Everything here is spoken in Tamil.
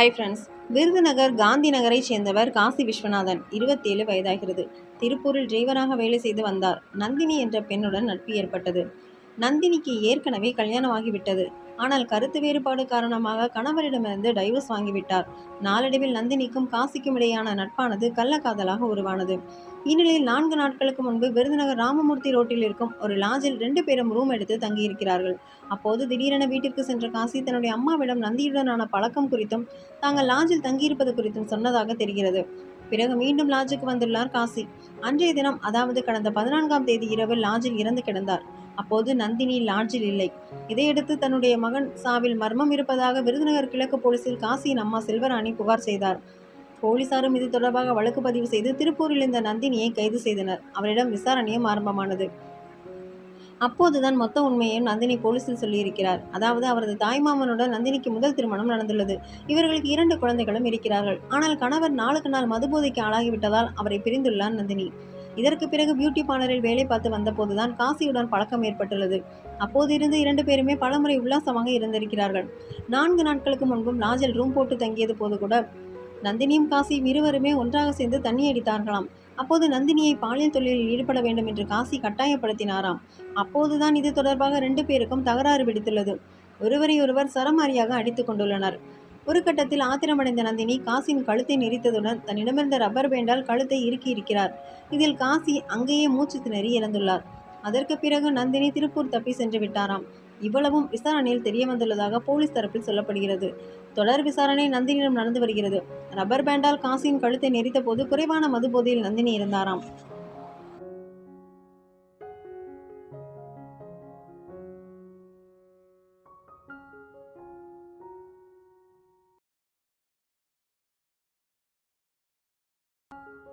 ஹாய் ஃப்ரெண்ட்ஸ் விருதுநகர் காந்தி நகரைச் சேர்ந்தவர் காசி விஸ்வநாதன். இருபத்தேழு வயதாகிறது. திருப்பூரில் டிரைவராக வேலை செய்து வந்தார். நந்தினி என்ற பெண்ணுடன் நட்பு ஏற்பட்டது. நந்தினிக்கு ஏற்கனவே கல்யாணமாகிவிட்டது. ஆனால் கருத்து வேறுபாடு காரணமாக கணவரிடமிருந்து டைவர்ஸ் வாங்கிவிட்டார். நாளடைவில் நந்தினிக்கும் காசிக்கும் இடையான நட்பானது கள்ளக்காதலாக உருவானது. இந்நிலையில் நான்கு நாட்களுக்கு முன்பு விருதுநகர் ராமமூர்த்தி ரோட்டில் இருக்கும் ஒரு லாஜில் ரெண்டு பேரும் ரூம் எடுத்து தங்கியிருக்கிறார்கள். அப்போது திடீரென வீட்டிற்கு சென்ற காசி தன்னுடைய அம்மாவிடம் நந்தியுடனான பழக்கம் குறித்தும் தாங்கள் லாஜில் தங்கியிருப்பது குறித்தும் சொன்னதாக தெரிகிறது. பிறகு மீண்டும் லாட்ஜுக்கு வந்துள்ளார் காசி. அன்றைய தினம் அதாவது கடந்த பதினான்காம் தேதி இரவு லாஜில் இறந்து கிடந்தார். அப்போது நந்தினி லாட்ஜில் இல்லை. இதையடுத்து தன்னுடைய மகன் சாவில் மர்மம் இருப்பதாக விருதுநகர் கிழக்கு போலீசில் காசியின் அம்மா செல்வராணி புகார் செய்தார். போலீசாரும் இது தொடர்பாக வழக்கு பதிவு செய்து திருப்பூரில் இந்த நந்தினியை கைது செய்தனர். அவரிடம் விசாரணையும் ஆரம்பமானது. அப்போதுதான் மொத்த உண்மையையும் நந்தினி போலீசில் சொல்லியிருக்கிறார். அதாவது அவரது தாய்மாமனுடன் நந்தினிக்கு முதல் திருமணம் நடந்துள்ளது. இவர்களுக்கு இரண்டு குழந்தைகளும் இருக்கிறார்கள். ஆனால் கணவர் நாளுக்கு நாள் மதுபோதைக்கு ஆளாகிவிட்டதால் அவரை பிரிந்துள்ளார் நந்தினி. இதற்கு பிறகு பியூட்டி பார்லரில் வேலை பார்த்து வந்தபோதுதான் காசியுடன் பழக்கம் ஏற்பட்டுள்ளது. அப்போது இருந்து இரண்டு பேருமே பலமுறை உல்லாசமாக இருந்திருக்கிறார்கள். நான்கு நாட்களுக்கு முன்பும் லாஜில் ரூம் போட்டு தங்கியது போது கூட நந்தினியும் காசியும் இருவருமே ஒன்றாக சேர்ந்து தண்ணி அடித்தார்களாம். அப்போது நந்தினியை பாலியல் தொழிலில் ஈடுபட வேண்டும் என்று காசி கட்டாயப்படுத்தினாராம். அப்போதுதான் இது தொடர்பாக ரெண்டு பேருக்கும் தகராறு பிடித்துள்ளது ஒருவரையொருவர் சரமாரியாக அடித்துக் கொண்டுள்ளனர். ஒரு கட்டத்தில் ஆத்திரமடைந்த நந்தினி காசியின் கழுத்தை நெரித்ததுடன் தன்னிடமிருந்த ரப்பர் பேண்டால் கழுத்தை இறுக்கி இருக்கிறார் இதில் காசி அங்கேயே மூச்சு திணறி இறந்துள்ளார். அதற்கு பிறகு நந்தினி திருப்பூர் தப்பி சென்று விட்டாராம். இவ்வளவும் விசாரணையில் தெரிய வந்துள்ளதாக போலீஸ் தரப்பில் சொல்லப்படுகிறது. தொடர் விசாரணை நந்தினியிடம் நடந்து வருகிறது. ரப்பர் பேண்டால் காசியின் கழுத்தை நெறித்த போது குறைவான மதுபோதையில் நந்தினி இருந்தாராம். you